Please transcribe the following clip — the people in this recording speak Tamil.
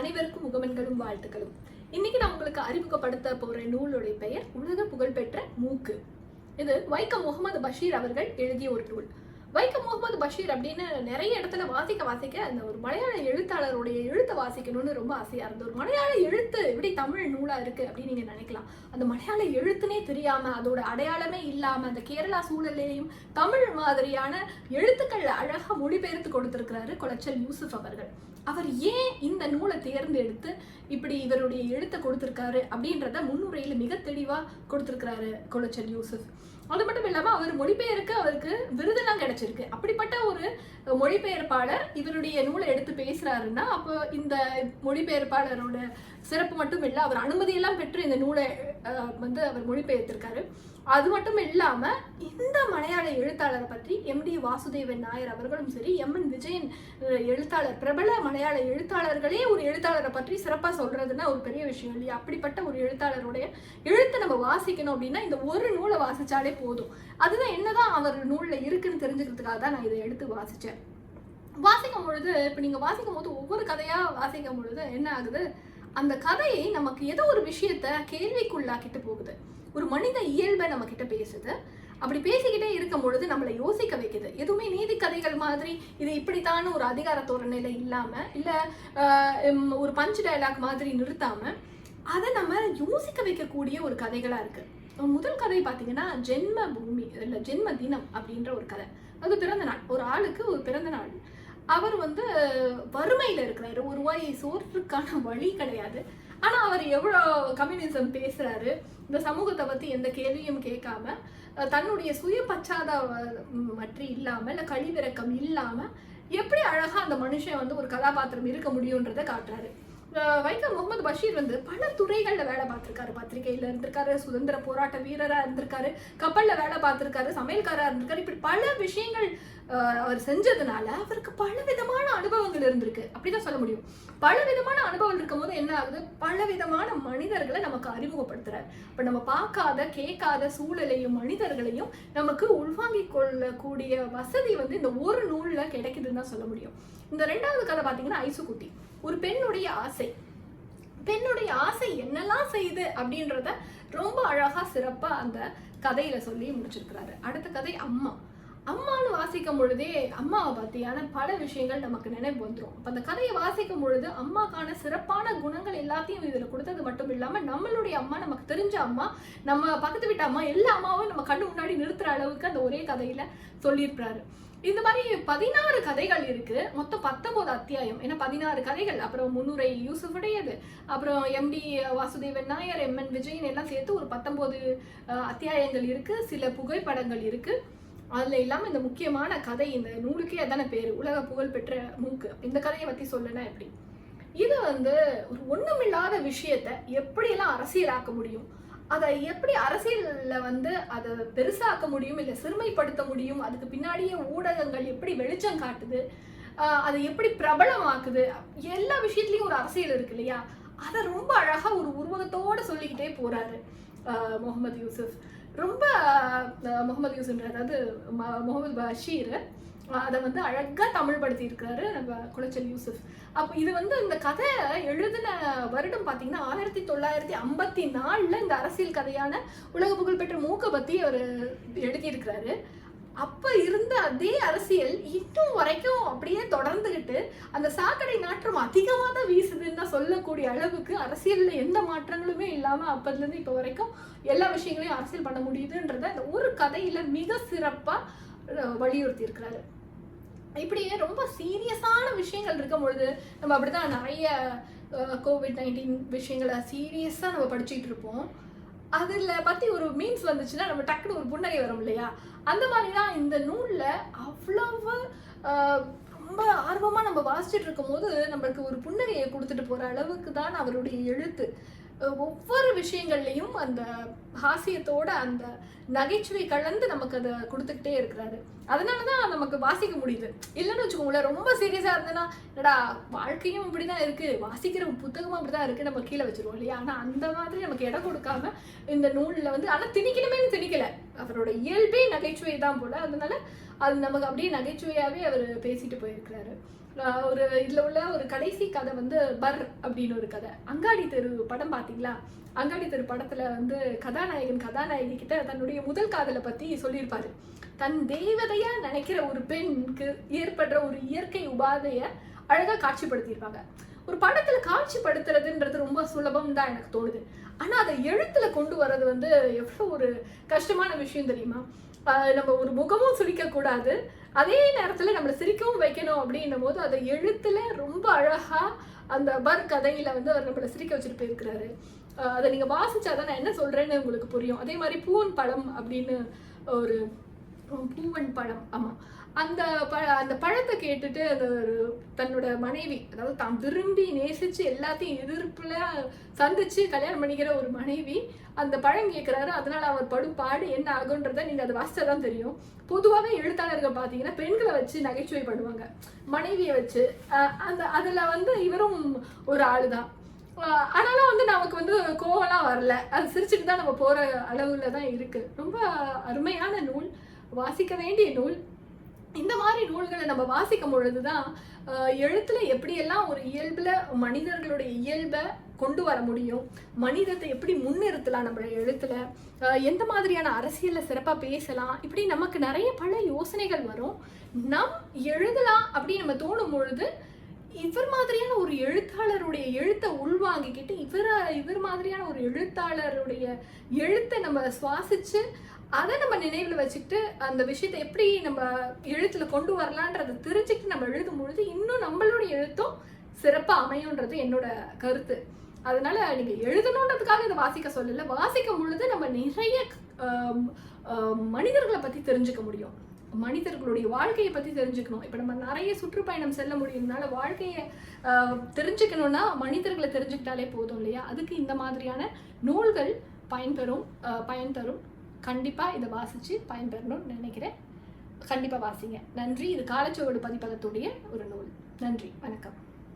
அனைவருக்கும் முகமன்களும் வாழ்த்துக்களும். இன்னைக்கு நான் உங்களுக்கு அறிமுகப்படுத்த போற நூலுடைய பெயர் உலக புகழ்பெற்ற மூக்கு. இது வைக்கம் முகமது பஷீர் அவர்கள் எழுதிய ஒரு நூல். வைக்கம் முகமது பஷீர் அப்படின்னு நிறைய இடத்துல வாசிக்க வாசிக்க அந்த ஒரு மலையாள எழுத்தாளருடைய எழுத்தை வாசிக்கணும்னு ரொம்ப ஆசையா இருந்தது. ஒரு மலையாள எழுத்து எப்படி தமிழ் நூலா இருக்கு அப்படின்னு நீங்க நினைக்கலாம். அந்த மலையாள எழுத்துனே தெரியாம அதோட அடையாளமே இல்லாம அந்த கேரளா சூழலையும் தமிழ் மாதிரியான எழுத்துக்கள் அழகாக மொழிபெயர்த்து கொடுத்திருக்கிறாரு குளச்சல் யூசுப் அவர்கள். அவர் ஏன் இந்த நூலை தேர்ந்தெடுத்து இப்படி இவருடைய எழுத்தை கொடுத்திருக்காரு அப்படின்றத முன்னுரையில மிக தெளிவா கொடுத்திருக்கிறாரு குளச்சல் யூசுப். அது மட்டும் இல்லாமல் அவர் மொழிபெயர்க்க அவருக்கு விருதெல்லாம் கிடைச்சிருக்கு. அப்படிப்பட்ட ஒரு மொழிபெயர்ப்பாளர் இவருடைய நூலை எடுத்து பேசுறாருன்னா அப்போ இந்த மொழிபெயர்ப்பாளரோட சிறப்பு மட்டும் இல்லை அவர் அனுமதியெல்லாம் பெற்று இந்த நூலை வந்து அவர் மொழிபெயர்த்திருக்காரு. அது மட்டும் இல்லாம இந்த மலையாள எழுத்தாளரை பற்றி எம்டி வாசுதேவன் நாயர் அவர்களும் சரி எம் என் விஜயன் எழுத்தாளர் பிரபல மலையாள எழுத்தாளர்களே ஒரு எழுத்தாளரை பற்றி சிறப்பா சொல்றதுன்னா ஒரு பெரிய விஷயம் இல்லையா? அப்படிப்பட்ட ஒரு எழுத்தாளருடைய எழுத்தை நம்ம வாசிக்கணும் அப்படின்னா இந்த ஒரு நூலை வாசிச்சாலே போதும். அதுதான் என்னதான் அவர் நூல்ல இருக்குன்னு தெரிஞ்சுக்கிறதுக்காக தான் நான் இதை எடுத்து வாசிச்சேன். வாசிக்கும் பொழுது இப்போ நீங்கள் வாசிக்கும் போது ஒவ்வொரு கதையாக வாசிக்கும் பொழுது என்ன ஆகுது? அந்த கதையை நமக்கு ஏதோ ஒரு விஷயத்த கேள்விக்குள்ளாக்கிட்டு போகுது. ஒரு மனித இயல்பை நம்ம கிட்ட பேசுது. அப்படி பேசிக்கிட்டே இருக்கும் பொழுது நம்மளை யோசிக்க வைக்குது. எதுவுமே நீதி கதைகள் மாதிரி இது இப்படித்தான ஒரு அதிகார தோரணையில இல்லாம இல்ல ஒரு பஞ்ச் டயலாக் மாதிரி நிறுத்தாம அதை நம்ம யோசிக்க வைக்கக்கூடிய ஒரு கதைகளா இருக்கு. முதல் கதை பார்த்தீங்கன்னா ஜென்ம பூமி இல்லை ஜென்ம தினம் அப்படின்ற ஒரு கதை. அது பிறந்த நாள். ஒரு ஆளுக்கு ஒரு பிறந்த நாள். அவர் வந்து வறுமையில் இருக்கிறாரு. ஒரு வாய் சோற்றுக்கான வழி கிடையாது. ஆனா அவர் எவ்வளோ கம்யூனிசம் பேசுறாரு இந்த சமூகத்தை பத்தி எந்த கேள்வியும் கேட்காம தன்னுடைய சுய பச்சாத மற்றி இல்லாம இல்லை கழிவிறக்கம் இல்லாம எப்படி அழகா அந்த மனுஷன் வந்து ஒரு கதாபாத்திரம் இருக்க முடியுன்றதை காட்டுறாரு. வைக்கம் முகமது பஷீர் வந்து பல துறைகளில் வேலை பார்த்துருக்காரு. பத்திரிகையில் இருந்திருக்காரு சுதந்திர போராட்ட வீரராக இருந்திருக்காரு கப்பலில் வேலை பார்த்துருக்காரு சமையல்காராக இருந்திருக்காரு. இப்படி பல விஷயங்கள் அவர் செஞ்சதுனால அவருக்கு பல விதமான அனுபவங்கள் இருந்திருக்கு. அப்படிதான் சொல்ல முடியும். பல விதமான அனுபவம் இருக்கும்போது என்ன ஆகுது? பல விதமான மனிதர்களை நமக்கு அறிமுகப்படுத்துறாரு. இப்போ நம்ம பார்க்காத கேட்காத சூழலையும் மனிதர்களையும் நமக்கு உள்வாங்கிக் கொள்ளக்கூடிய வசதி வந்து இந்த ஒரு நூலில் கிடைக்குதுன்னு தான் சொல்ல முடியும். இந்த ரெண்டாவது கதை பார்த்தீங்கன்னா ஐசுக்குட்டி ஒரு பெண்ணுடைய ஆசை. பெண்ணுடைய ஆசை என்னெல்லாம் செய்யுது அப்படின்றத ரொம்ப அழகா சிறப்பா அந்த கதையில சொல்லி முடிச்சிருக்கிறாரு. அடுத்த கதை அம்மா. அம்மான்னு வாசிக்கும் பொழுதே அம்மாவை பத்தியான பல விஷயங்கள் நமக்கு நினைவு வந்துடும் அப்ப அந்த கதையை வாசிக்கும் பொழுது அம்மாக்கான சிறப்பான குணங்கள் எல்லாத்தையும் இதுல கொடுத்தது மட்டும் இல்லாம நம்மளுடைய அம்மா நமக்கு தெரிஞ்ச அம்மா நம்ம பக்கத்து வீட்டு அம்மா எல்லா அம்மாவும் நம்ம கண்ணு முன்னாடி நிறுத்துற அளவுக்கு அந்த ஒரே கதையில சொல்லியிருப்பாரு இந்த மாதிரி பதினாறு கதைகள் இருக்கு. மொத்தம் பத்தொன்பது அத்தியாயம். ஏன்னா பதினாறு கதைகள். அப்புறம் முன்னுரை யூசுஃபுடையது. அப்புறம் M T Vasudevan Nair M N Vijayan எல்லாம் சேர்த்து ஒரு பத்தொன்பது அத்தியாயங்கள் இருக்கு. சில புகைப்படங்கள் இருக்கு. அதுல இல்லாம இந்த முக்கியமான கதை இந்த நூலுக்கே அதான பேரு. உலக புகழ் பெற்ற மூக்கு இந்த கதையை பத்தி சொல்லனா எப்படி? இது வந்து ஒரு ஒண்ணுமில்லாத விஷயத்த எப்படியெல்லாம் அரசியலாக்க முடியும்? அதை எப்படி அரசியலில் வந்து அதை பெருசாக்க முடியும் இல்லை சிறுமைப்படுத்த முடியும்? அதுக்கு பின்னாடியே ஊடகங்கள் எப்படி வெளிச்சம் காட்டுது? அதை எப்படி பிரபலமாக்குது? எல்லா விஷயத்துலையும் ஒரு அரசியல் இருக்கு இல்லையா? அதை ரொம்ப அழகாக ஒரு உருவகத்தோடு சொல்லிக்கிட்டே போகிறாரு முகமது யூசுஃப் ரொம்ப முகமது யூசுன்ற அதாவது ம- முகமது பஷீர். அதை வந்து அழகாக தமிழ் படுத்தி இருக்காரு நம்ம குளச்சல் யூசுஃப். அப்போ இது வந்து இந்த கதை எழுதின வருடம் பார்த்தீங்கன்னா ஆயிரத்தி தொள்ளாயிரத்தி ஐம்பத்தி நாலில் இந்த அரசியல் கதையான உலக புகழ்பெற்ற மூக்க பற்றி அவர் எழுதியிருக்கிறாரு. அப்போ இருந்த அதே அரசியல் இன்னும் வரைக்கும் அப்படியே தொடர்ந்துக்கிட்டு அந்த சாக்கடை நாற்றம் அதிகமாக தான் வீசுதுன்னு தான் சொல்லக்கூடிய அளவுக்கு அரசியலில் எந்த மாற்றங்களுமே இல்லாமல் அப்போதுலேருந்து இப்போ வரைக்கும் எல்லா விஷயங்களையும் அரசியல் பண்ண முடியுதுன்றத அந்த ஒரு கதையில் மிக சிறப்பாக வலியுறுத்தி இருக்கிறாரு இப்படியே ரொம்ப சீரியஸான விஷயங்கள் இருக்கும் பொழுது நம்ம அப்படிதான் நிறைய கோவிட் நைன்டீன் விஷயங்களை சீரியஸாக நம்ம படிச்சுட்டு இருப்போம். அதில் பற்றி ஒரு மீன்ஸ் வந்துச்சுன்னா நம்ம டக்குனு ஒரு புன்னகை வரும் இல்லையா? அந்த மாதிரி தான் இந்த நூலில் அவ்வளவு ரொம்ப ஆர்வமாக நம்ம வாசிச்சுட்டு இருக்கும்போது நம்மளுக்கு ஒரு புன்னகையை கொடுத்துட்டு போகிற அளவுக்கு தான் அவருடைய எழுத்து. ஒவ்வொரு விஷயங்கள்லையும் அந்த ஹாசியத்தோட அந்த நகைச்சுவை கலந்து நமக்கு அதை கொடுத்துக்கிட்டே இருக்கிறாரு. அதனால தான் நமக்கு வாசிக்க முடியுது. இல்லைன்னு வச்சுக்கோங்களேன் ரொம்ப சீரியஸாக இருந்ததுன்னா என்னடா வாழ்க்கையும் இப்படி தான் இருக்குது வாசிக்கிற புத்தகமும் அப்படி தான் இருக்குது நம்ம கீழே வச்சுருவோம் இல்லையா? ஆனால் அந்த மாதிரி நமக்கு இடம் கொடுக்காம இந்த நூலில் வந்து ஆனால் திணிக்கணுமே திணிக்கலை. அவரோட இயல்பே நகைச்சுவை தான் போல. அதனால அது நமக்கு அப்படியே நகைச்சுவையாகவே அவர் பேசிட்டு போயிருக்கிறாரு. ஒரு இதில் உள்ள ஒரு கடைசி கதை வந்து பர் அப்படின்னு ஒரு கதை. அங்காடி தெரு படம் பார்த்தீங்களா அங்காடி தெரு படத்துல வந்து கதாநாயகன் கதாநாயகி கிட்ட தன்னுடைய முதல் காதலை பற்றி சொல்லியிருப்பாரு. தன் தெய்வதையாக நினைக்கிற ஒரு பெண்ணுக்கு ஏற்படுற ஒரு இயற்கை உபாதையை அழகா காட்சிப்படுத்தியிருப்பாங்க. ஒரு படத்துல காட்சிப்படுத்துறதுன்றது ரொம்ப சுலபம் தான் எனக்கு தோணுது. ஆனா அதை எழுத்துல கொண்டு வர்றது வந்து எவ்வளோ ஒரு கஷ்டமான விஷயம் தெரியுமா? நம்ம ஒரு முகமும் சுழிக்கக்கூடாது கூடாது அதே நேரத்தில் நம்மளை வைக்கணும் அப்படின்னும் போது அதை எழுத்துல ரொம்ப அழகா அந்த பர் கதையில வந்து அவர் நம்மளை சிரிக்க வச்சுட்டு போயிருக்கிறாரு. அதை நீங்க வாசிச்சாதான் நான் என்ன சொல்றேன்னு உங்களுக்கு புரியும். அதே மாதிரி பூவன் பழம் அப்படின்னு ஒரு பூவன் பழம். ஆமாம் அந்த ப அந்த பழத்தை கேட்டுட்டு அது ஒரு தன்னோட மனைவி அதாவது தான் விரும்பி நேசித்து எல்லாத்தையும் எதிர்ப்பில் சந்தித்து கல்யாணம் பண்ணிக்கிற ஒரு மனைவி அந்த பழம் கேட்குறாரு அதனால் அவர் படும் பாடு என்ன ஆகுன்றதை நீங்கள் அதை வாசிச்சாதான் தெரியும். பொதுவாகவே எழுத்தாளர்கள் பார்த்தீங்கன்னா பெண்களை வச்சு நகைச்சுவை பண்ணுவாங்க மனைவியை வச்சு. அந்த அதில் வந்து இவரும் ஒரு ஆள் தான் ஆனாலும் வந்து நமக்கு வந்து கோவம்லாம் வரல. அது சிரிச்சுட்டு தான் நம்ம போகிற அளவில் தான் இருக்குது ரொம்ப அருமையான நூல். வாசிக்க வேண்டிய நூல். இந்த மாதிரி நூல்களை நம்ம வாசிக்கும் பொழுது தான் எழுத்துல எப்படியெல்லாம் ஒரு இயல்பில் மனிதர்களுடைய இயல்பை கொண்டு வர முடியும்? மனிதத்தை எப்படி முன்னிறுத்தலாம் நம்ம எழுத்துல? எந்த மாதிரியான அரசியலில் சிறப்பாக பேசலாம்? இப்படி நமக்கு நிறைய பல யோசனைகள் வரும். நம் எழுதலாம் அப்படின்னு நம்ம தோணும் பொழுது இவர் மாதிரியான ஒரு எழுத்தாளருடைய எழுத்தை உள்வாங்கிக்கிட்டு இவர் இவர் மாதிரியான ஒரு எழுத்தாளருடைய எழுத்தை நம்ம சுவாசிச்சு அதை நம்ம நினைவில் வச்சுக்கிட்டு அந்த விஷயத்தை எப்படி நம்ம எழுத்துல கொண்டு வரலான்றதை தெரிஞ்சுக்கிட்டு நம்ம எழுதும் பொழுது இன்னும் நம்மளுடைய எழுத்தும் சிறப்பாக அமையுன்றது என்னோட கருத்து. அதனால நீங்க எழுதணுன்றதுக்காக இதை வாசிக்க சொல்லல. வாசிக்கும் பொழுது நம்ம நிறைய மனிதர்களை பத்தி தெரிஞ்சுக்க முடியும். மனிதர்களுடைய வாழ்க்கையை பத்தி தெரிஞ்சுக்கணும். இப்போ நம்ம நிறைய சுற்றுப்பயணம் செல்ல முடியும்னால வாழ்க்கையை தெரிஞ்சுக்கணும்னா மனிதர்களை தெரிஞ்சுக்கிட்டாலே போதும் இல்லையா? அதுக்கு இந்த மாதிரியான நூல்கள் பயன்பெறும் பயன் தரும். கண்டிப்பாக இதை வாசித்து பயன்பெறணும்னு நினைக்கிறேன். கண்டிப்பாக வாசிங்க. நன்றி. இது காலச்சுவடு பதிப்பகத்துடைய ஒரு நூல். நன்றி. வணக்கம்.